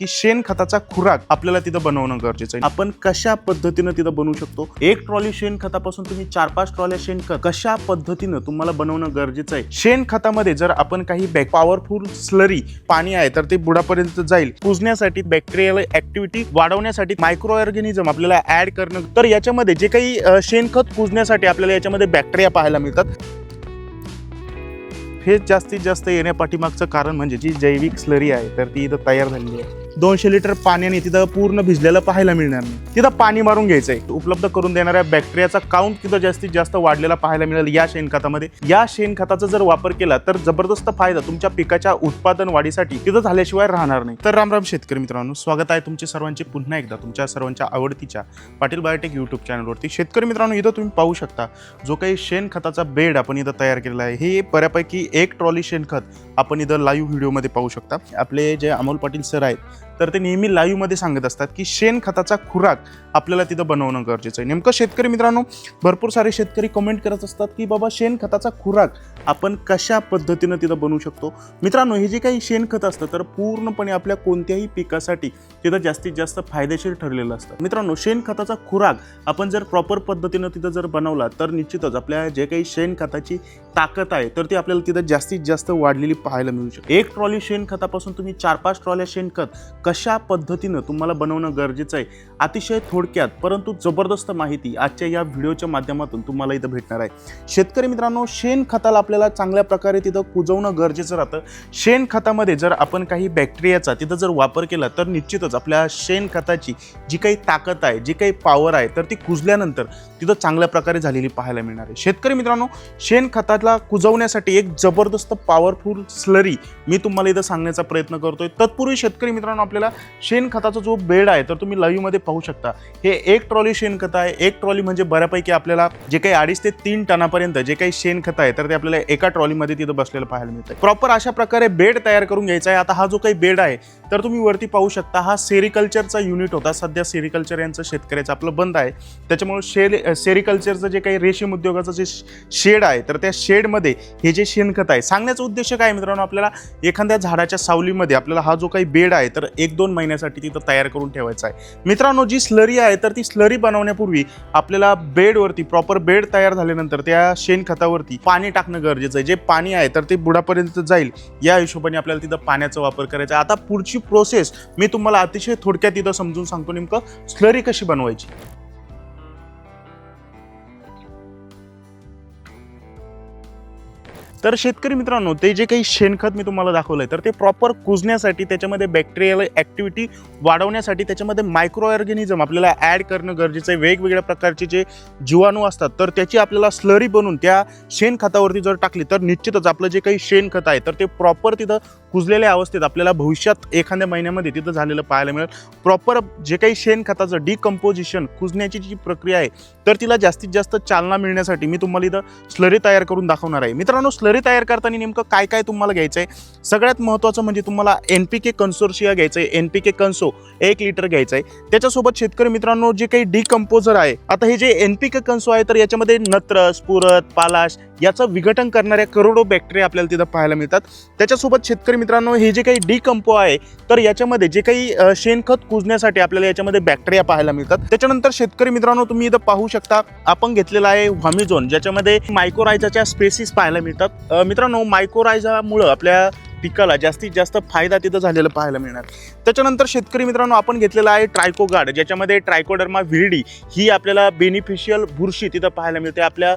की शेणखताचा खुराक आपल्याला तिथं बनवणं गरजेचं आहे. आपण कशा पद्धतीनं तिथं बनवू शकतो? एक ट्रॉली शेणखतापासून तुम्ही चार पाच ट्रॉल्या शेणखत कशा पद्धतीनं तुम्हाला बनवणं गरजेचं आहे? शेणखतामध्ये जर आपण काही बॅक पॉवरफुल स्लरी पाणी आहे तर ते बुडापर्यंत जाईल. कुजण्यासाठी बॅक्टेरियल ऍक्टिव्हिटी वाढवण्यासाठी मायक्रो ऑर्गॅनिझम आपल्याला ऍड करणं तर याच्यामध्ये जे काही शेणखत कुजण्यासाठी आपल्याला याच्यामध्ये बॅक्टेरिया पाहायला मिळतात. हे जास्तीत जास्त येण्यापाठीमागचं कारण म्हणजे जी जैविक स्लरी आहे तर ती इथं तयार झालेली आहे. दोनशे लिटर पाण्याने तिथं पूर्ण भिजलेलं पाहायला मिळणार नाही. तिथं पाणी मारून घ्यायचं आहे उपलब्ध करून देणाऱ्या बॅक्टेरियाचा काउंट तिथं जास्तीत जास्त वाढलेला पाहायला मिळेल या शेणखतामध्ये या शेणखताचा जर वापर केला तर जबरदस्त फायदा तुमच्या पिकाच्या उत्पादन वाढीसाठी तिथं झाल्याशिवाय राहणार नाही. तर राम राम शेतकरी मित्रांनो स्वागत आहे तुमचे सर्वांचे पुन्हा एकदा तुमच्या सर्वांच्या आवडतीच्या पाटील बायोटेक युट्यूब चॅनलवरती शेतकरी मित्रांनो इथं तुम्ही पाहू शकता जो काही शेणखताचा बेड आपण इथं तयार केलेला आहे हे बऱ्यापैकी एक ट्रॉली शेणखत आपण इथं लाईव्ह व्हिडिओमध्ये पाहू शकता. आपले जे अमोल पाटील सर आहेत तर ते नेहमी लाईव्हमध्ये सांगत असतात की शेणखताचा खुराक आपल्याला तिथं बनवणं गरजेचं आहे. नेमकं शेतकरी मित्रांनो भरपूर सारे शेतकरी कमेंट करत असतात की बाबा शेणखताचा खुराक आपण कशा पद्धतीनं तिथं बनवू शकतो? मित्रांनो हे जे काही शेणखत असतं तर पूर्णपणे आपल्या कोणत्याही पिकासाठी तिथं जास्तीत जास्त फायदेशीर ठरलेलं असतं. मित्रांनो शेणखताचा खुराक आपण जर प्रॉपर पद्धतीनं तिथं जर बनवला तर निश्चितच आपल्या जे काही शेणखताची ताकद आहे तर ती आपल्याला तिथं जास्तीत जास्त वाढलेली पाहायला मिळू शकते. एक ट्रॉली शेणखतापासून तुम्ही चार पाच ट्रॉल्या शेणखत कशा पद्धतीनं तुम्हाला बनवणं गरजेचं आहे अतिशय थोडक्यात परंतु जबरदस्त माहिती आजच्या या व्हिडिओच्या माध्यमातून तुम्हाला इथं भेटणार आहे. शेतकरी मित्रांनो शेणखताला आपल्याला चांगल्या प्रकारे तिथं कुजवणं गरजेचं राहतं. शेणखतामध्ये जर आपण काही बॅक्टेरियाचा तिथं जर वापर केला तर निश्चितच आपल्या शेणखताची जी काही ताकद आहे जी काही पॉवर आहे तर ती कुजल्यानंतर तिथं चांगल्या प्रकारे झालेली पाहायला मिळणार आहे. शेतकरी मित्रांनो शेणखताला कुजवण्यासाठी एक जबरदस्त पॉवरफुल स्लरी मी तुम्हाला इथं सांगण्याचा प्रयत्न करतोय. तत्पूर्वी शेतकरी मित्रांनो आपल्याला शेणखताचा जो बेड आहे तर तुम्ही लाईव्हमध्ये पाहू शकता. हे एक ट्रॉली शेणखत आहे. एक ट्रॉली म्हणजे बऱ्यापैकी आपल्याला जे काही अडीच ते तीन टनापर्यंत जे काही शेणखत आहे तर ते आपल्याला एका ट्रॉलीमध्ये तिथं बसलेलं पाहायला मिळतं प्रॉपर अशा प्रकारे बेड तयार करून घ्यायचा आहे. आता हा जो काही बेड आहे तर तुम्ही वरती पाहू शकता हा सेरिकल्चरचा युनिट होता. सध्या सेरिकल्चर यांचं शेतकऱ्याचं आपलं बंद आहे. त्याच्यामुळे शेल सेरिकल्चरचं जे काही रेशीम उद्योगाचं जे शेड आहे तर त्या शेडमध्ये हे जे शेणखत आहे सांगण्याचा उद्देश काय मित्रांनो? आपल्याला एखाद्या झाडाच्या सावलीमध्ये आपल्याला हा जो काही बेड आहे तर एक दोन महिन्यासाठी तिथं तयार करून ठेवायचा आहे. मित्रांनो जी स्लरी आहे तर ती स्लरी बनवण्यापूर्वी आपल्याला बेडवरती प्रॉपर बेड तयार झाल्यानंतर त्या शेणखतावरती पाणी टाकणं गरजेचं आहे. जे पाणी आहे तर ते बुडापर्यंत जाईल. या हिशोबाने आपल्याला तिथं पाण्याचा वापर करायचा आहे. आता पुढची प्रोसेस मी तुम्हाला अतिशय थोडक्यात तिथं समजून सांगतो नेमकं स्लरी कशी बनवायची. तर शेतकरी मित्रांनो ते जे काही शेणखत मी तुम्हाला दाखवलं आहे तर ते प्रॉपर कुजण्यासाठी त्याच्यामध्ये बॅक्टेरियल ॲक्टिव्हिटी वाढवण्यासाठी त्याच्यामध्ये मायक्रो ऑर्गॅनिझम आपल्याला ॲड करणं गरजेचं आहे. वेगवेगळ्या प्रकारचे जे जीवाणू असतात तर त्याची आपल्याला स्लरी बनवून त्या शेणखतावरती जर टाकली तर निश्चितच आपलं जे काही शेणखत आहे तर ते प्रॉपर तिथं कुजलेल्या अवस्थेत आपल्याला भविष्यात एखाद्या महिन्यामध्ये तिथं झालेलं पाहायला मिळेल. प्रॉपर जे काही शेणखताचं डिकम्पोजिशन कुजण्याची जी प्रक्रिया आहे तर तिला जास्तीत जास्त चालना मिळण्यासाठी मी तुम्हाला इथं स्लरी तयार करून दाखवणार आहे. मित्रांनो स्लरी तयार करताना नेमकं काय काय तुम्हाला घ्यायचं आहे सगळ्यात महत्त्वाचं म्हणजे तुम्हाला एन पी के कन्सोर्शिया घ्यायचं आहे एन पी के कन्सो एक लिटर घ्यायचं आहे त्याच्यासोबत शेतकरी मित्रांनो जे काही डिकम्पोजर आहे आता हे जे एन पी के कन्सो आहे तर याच्यामध्ये नत्रस पुरत पालाश याचं विघटन करणाऱ्या करोडो बॅक्टेरिया आपल्याला तिथं पाहायला मिळतात. त्याच्यासोबत शेतकरी मित्रांनो हे जे काही डिकम्पो आहे तर याच्यामध्ये जे काही शेणखत कुजण्यासाठी आपल्याला याच्यामध्ये बॅक्टेरिया पाहायला मिळतात. त्याच्यानंतर शेतकरी मित्रांनो तुम्ही इथं पाहू शकता आपण घेतलेला आहे व्हॉमिझोन ज्याच्यामध्ये मायकोरायझाच्या स्पेसिस पाहायला मिळतात. मित्रांनो मायकोरायझामुळं आपल्या पिकाला जास्तीत जास्त फायदा तिथं झालेला पाहायला मिळणार. त्याच्यानंतर शेतकरी मित्रांनो आपण घेतलेला आहे ट्रायकोगार्ड ज्याच्यामध्ये ट्रायकोडर्मा व्हिरडी ही आपल्याला बेनिफिशियल बुरशी तिथं पाहायला मिळते. आपल्या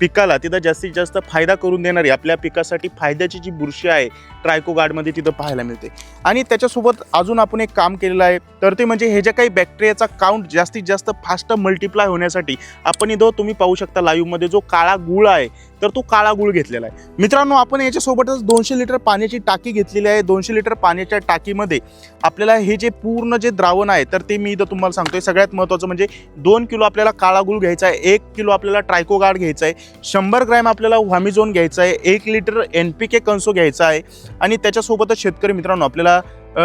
पिकाला तिथं जास्तीत जास्त फायदा करून देणारी आपल्या पिकासाठी फायद्याची जी बुरशी आहे ट्रायको गार्डमध्ये तिथं पाहायला मिळते. आणि त्याच्यासोबत अजून आपण एक काम केलेलं आहे तर ते म्हणजे हे जे काही बॅक्टेरियाचा काउंट जास्तीत जास्त फास्ट मल्टिप्लाय होण्यासाठी आपण इथं तुम्ही पाहू शकता लाईव्हमध्ये जो काळा गुळ आहे तर तो काळा गुळ घेतलेला आहे. मित्रांनो आपण याच्यासोबतच दोनशे लिटर पाण्याची टाकी घेतलेली आहे. दोनशे लिटर पाण्याच्या टाकीमध्ये आपल्याला हे जे पूर्ण जे द्रावण आहे तर ते मी इथं तुम्हाला सांगतोय. सगळ्यात महत्त्वाचं म्हणजे दोन किलो आपल्याला काळा गुळ घ्यायचा आहे एक किलो आपल्याला ट्रायको गार्ड घ्यायचा आहे शंभर ग्रॅम आपल्याला व्हामिझोन घ्यायचा आहे एक लिटर एन पी के कन्सो घ्यायचा आहे आणि त्याच्यासोबतच शेतकरी मित्रांनो आपल्याला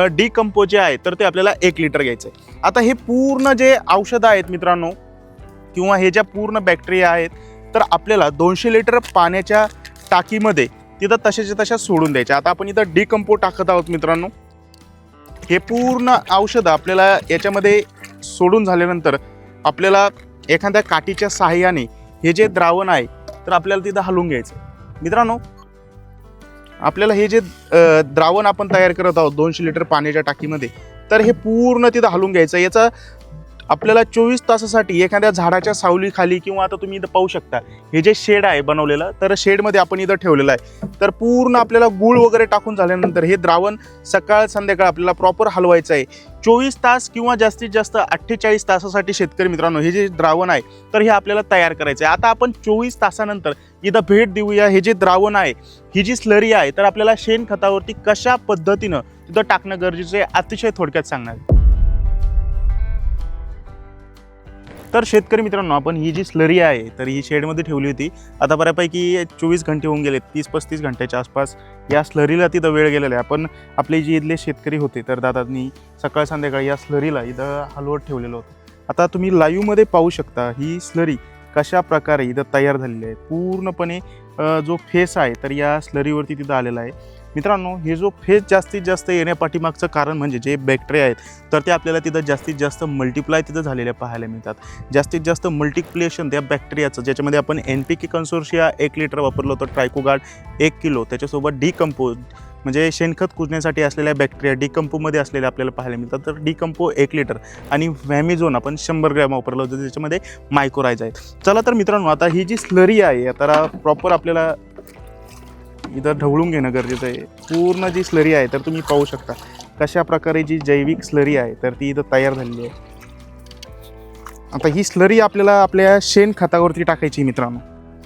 डिकम्पो जे आहे तर ते आपल्याला एक लिटर घ्यायचं आहे आता हे पूर्ण जे औषधं आहेत मित्रांनो किंवा हे ज्या पूर्ण बॅक्टेरिया आहेत तर आपल्याला दोनशे लिटर पाण्याच्या टाकीमध्ये तिथं तशाच्या तशा सोडून द्यायच्या. आता आपण इथं डिकम्पो टाकत आहोत मित्रांनो. हे पूर्ण औषधं आपल्याला याच्यामध्ये सोडून झाल्यानंतर आपल्याला एखाद्या काठीच्या सहाय्याने हे जे द्रावण आहे तर आपल्याला तिथं हलवून घ्यायचं मित्रांनो आपल्याला हे जे द्रावण आपण तयार करत आहोत दोनशे लिटर पाण्याच्या टाकीमध्ये तर हे पूर्ण तिथं हलवून घ्यायचं. याचा आपल्याला चोवीस तासासाठी एखाद्या झाडाच्या सावलीखाली किंवा आता तुम्ही इथं पाहू शकता हे जे शेड आहे बनवलेलं तर शेडमध्ये आपण इथं ठेवलेलं आहे. तर पूर्ण आपल्याला गुळ वगैरे टाकून झाल्यानंतर हे द्रावण सकाळ संध्याकाळ आपल्याला प्रॉपर हलवायचं आहे. चोवीस तास किंवा जास्तीत जास्त अठ्ठेचाळीस तासासाठी शेतकरी मित्रांनो हे जे द्रावण आहे तर हे आपल्याला तयार करायचं आहे. आता आपण चोवीस तासानंतर इथं भेट देऊया हे जे द्रावण आहे ही जी स्लरी आहे तर आपल्याला शेणखतावरती कशा पद्धतीनं तिथं टाकणं गरजेचं आहे अतिशय थोडक्यात सांगणार तर शेतकरी मित्रांनो आपण ही जी स्लरी आहे तर ही शेडमध्ये ठेवली होती. आता बऱ्यापैकी चोवीस घंटे होऊन गेले तीस पस्तीस घंट्याच्या आसपास या स्लरीला तिथं वेळ गेलेला आहे. आपण आपले जे इथले शेतकरी होते तर दादांनी सकाळ संध्याकाळ या स्लरीला इथं हलवत ठेवलेलं होतं. आता तुम्ही लाईव्हमध्ये पाहू शकता ही स्लरी कशा प्रकारे इथं तयार झालेली आहे. पूर्णपणे जो फेस आहे तर या स्लरीवरती तिथं आलेला आहे. मित्रांनो हे जो फेज जास्तीत जास्त येण्यापाठीमागचं कारण म्हणजे जे बॅक्टेरिया आहेत तर ते आपल्याला तिथं जास्तीत जास्त मल्टिप्लाय तिथं झालेल्या पाहायला मिळतात. जास्तीत जास्त मल्टिप्लिएशन त्या बॅक्टेरियाचं ज्याच्यामध्ये आपण एन पी के कन्सोर्शिया एक लिटर वापरलं होतं ट्रायकोगार्ड एक किलो त्याच्यासोबत डिकम्पोज म्हणजे शेणखत कुजण्यासाठी असलेल्या बॅक्टेरिया डिकम्पोमध्ये असलेल्या आपल्याला पाहायला मिळतात. तर डिकम्पो एक लिटर आणि व्हॅमिझोन आपण शंभर ग्रॅम वापरलं होतं त्याच्यामध्ये मायक्रोराईज आहेत. चला तर मित्रांनो आता ही जी स्लरी आहे तर प्रॉपर आपल्याला इथं ढवळून घेणं गरजेचं आहे. पूर्ण जी स्लरी आहे तर तुम्ही पाहू शकता. कशा प्रकारे जी जैविक स्लरी आहे तर ती इथं तयार झालेली आहे. आता ही स्लरी आपल्याला आपल्या शेण खतावरती टाकायची आहे मित्रांनो.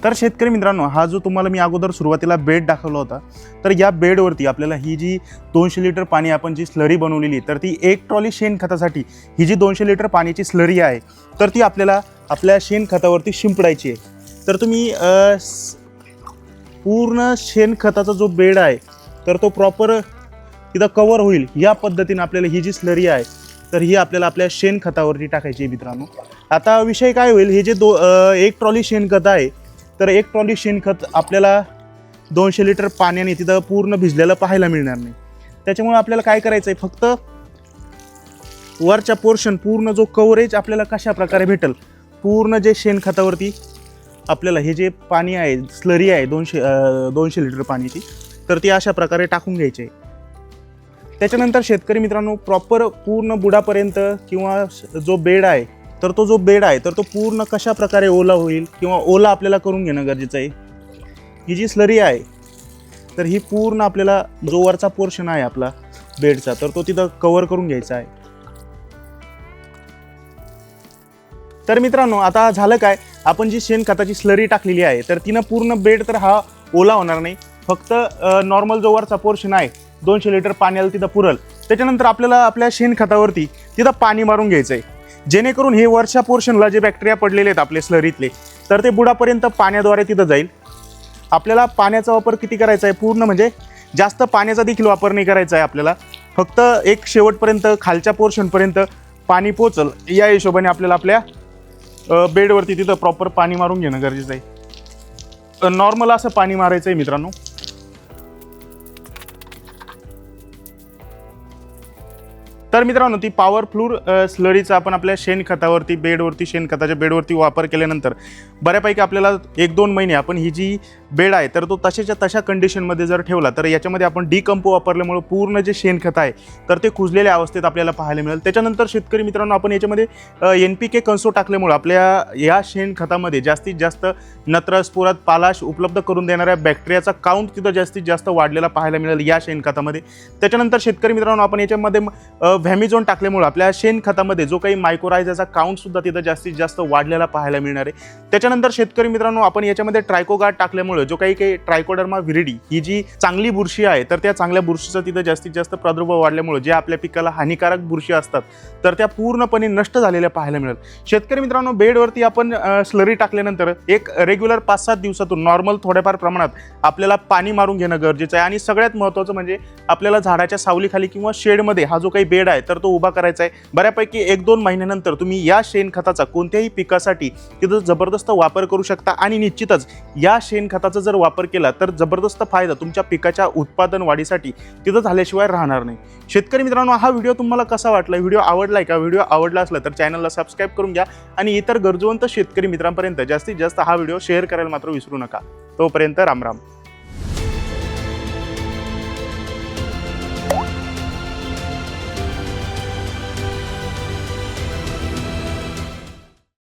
तर शेतकरी मित्रांनो हा जो तुम्हाला मी अगोदर सुरुवातीला बेड दाखवला होता तर या बेडवरती आपल्याला ही जी दोनशे लिटर पाणी आपण जी स्लरी बनवलेली आहे, तर ती एक ट्रॉली शेणखतासाठी ही जी दोनशे लिटर पाण्याची स्लरी आहे तर ती आपल्याला आपल्या शेणखतावरती शिंपडायची आहे. तर तुम्ही पूर्ण शेणखताचा जो बेड आहे तर तो प्रॉपर तिथं कवर होईल. या पद्धतीनं आपल्याला ही जी स्लरी आहे तर ही आपल्याला आपल्या शेणखतावरती टाकायची आहे मित्रांनो. आता विषय काय होईल हे जे दो एक ट्रॉली शेणखत आहे तर एक ट्रॉली शेणखत आपल्याला दोनशे लिटर पाण्याने तिथं पूर्ण भिजलेलं पाहायला मिळणार नाही. त्याच्यामुळे आपल्याला काय करायचं आहे फक्त वरच्या पोर्शन पूर्ण जो कव्हरेज आपल्याला कशा प्रकारे भेटेल पूर्ण जे शेणखतावरती आपल्याला हे जे पाणी आहे स्लरी आहे दोनशे दोनशे लिटर पाण्याची तर ती अशा प्रकारे टाकून घ्यायची. आहे त्याच्यानंतर शेतकरी मित्रांनो प्रॉपर पूर्ण बुडापर्यंत किंवा जो बेड आहे तर तो जो बेड आहे तर तो पूर्ण कशा प्रकारे ओला होईल किंवा ओला आपल्याला करून घेणं गरजेचं आहे. ही जी स्लरी आहे तर ही पूर्ण आपल्याला जो वरचा पोर्शन आहे आपला बेडचा तर तो तिथं कवर करून घ्यायचा आहे. तर मित्रांनो आता झालं काय? आपण जी शेणखताची स्लरी टाकलेली आहे तर तिनं पूर्ण बेड तर हा ओला होणार नाही. फक्त नॉर्मल जो वरचा पोर्शन आहे दोनशे लिटर पाण्याला तिथं पुरल. त्याच्यानंतर आपल्याला आपल्या शेणखतावरती तिथं पाणी मारून घ्यायचं आहे जेणेकरून हे वरच्या पोर्शनला जे बॅक्टेरिया पडलेले आहेत आपले स्लरीतले तर ते बुडापर्यंत पाण्याद्वारे तिथं जाईल. आपल्याला पाण्याचा वापर किती करायचा आहे? पूर्ण म्हणजे जास्त पाण्याचा देखील वापर नाही करायचा आहे आपल्याला. फक्त एक शेवटपर्यंत खालच्या पोर्शनपर्यंत पाणी पोचल या हिशोबाने आपल्याला आपल्या बेडवरती तिथं प्रॉपर पाणी मारून घेणं गरजेचं आहे. नॉर्मल असं पाणी मारायचं आहे मित्रांनो. तर मित्रांनो ती पॉवर फ्लूर स्लरीचा आपण आपल्या शेणखतावरती बेडवरती शेणखताच्या बेडवरती वापर केल्यानंतर बऱ्यापैकी आपल्याला एक दोन महिने आपण ही जी बेड आहे तर तो तशाच्या तशा कंडिशनमध्ये जर ठेवला तर याच्यामध्ये आपण डिकंपो वापरल्यामुळे पूर्ण जे शेणखत आहे तर ते कुजलेल्या अवस्थेत आपल्याला पाहायला मिळेल. त्याच्यानंतर शेतकरी मित्रांनो आपण याच्यामध्ये एन पी के कन्सो टाकल्यामुळे आपल्या या शेणखतामध्ये जास्तीत जास्त नत्र स्फोरात पालाश उपलब्ध करून देणाऱ्या बॅक्टेरियाचा काउंट तिथं जास्तीत जास्त वाढलेला पाहायला मिळेल या शेणखतामध्ये. त्याच्यानंतर शेतकरी मित्रांनो आपण याच्यामध्ये व्हॅमिझोन टाकल्यामुळे आपल्या शेणखतामध्ये जो काही मायक्रोरायझाचा काउंट सुद्धा तिथं जास्तीत जास्त वाढलेला पाहायला मिळणार आहे. त्याच्यानंतर शेतकरी मित्रांनो आपण याच्यामध्ये ट्रायकोगार्ड टाकल्यामुळे जो काही काही ट्रायकोडर्मा विरिडी ही जी चांगली बुरशी आहे तर त्या चांगल्या बुरशीचा तिथं जास्तीत जास्त प्रादुर्भाव वाढल्यामुळे जे आपल्या पिकाला हानिकारक बुरशी असतात तर त्या पूर्णपणे नष्ट झालेल्या पाहायला मिळेल शेतकरी मित्रांनो बेडवरती आपण स्लरी टाकल्यानंतर एक रेग्युलर पाच सात दिवसातून नॉर्मल थोड्याफार प्रमाणात आपल्याला पाणी मारून घेणं गरजेचं आहे. आणि सगळ्यात महत्त्वाचं म्हणजे आपल्याला झाडाच्या सावलीखाली किंवा शेडमध्ये हा जो काही बेड आहे तर तो उभा करायचा आहे. बऱ्यापैकी एक दोन महिन्यानंतर तुम्ही या शेणखताचा कोणत्याही पिकासाठी तिथं जबरदस्त वापर करू शकता. आणि निश्चितच या शेणखताचा जर वापर केला तर जबरदस्त फायदा तुमच्या पिकाच्या उत्पादन वाढीसाठी तिथं झाल्याशिवाय राहणार नाही. शेतकरी मित्रांनो हा व्हिडिओ तुम्हाला कसा वाटला? व्हिडिओ आवडलाय का? व्हिडिओ आवडला असला तर चॅनलला सबस्क्राईब करून घ्या. आणि इतर गरजवंत शेतकरी मित्रांपर्यंत जास्तीत जास्त हा व्हिडिओ शेअर करायला मात्र विसरू नका. तोपर्यंत रामराम.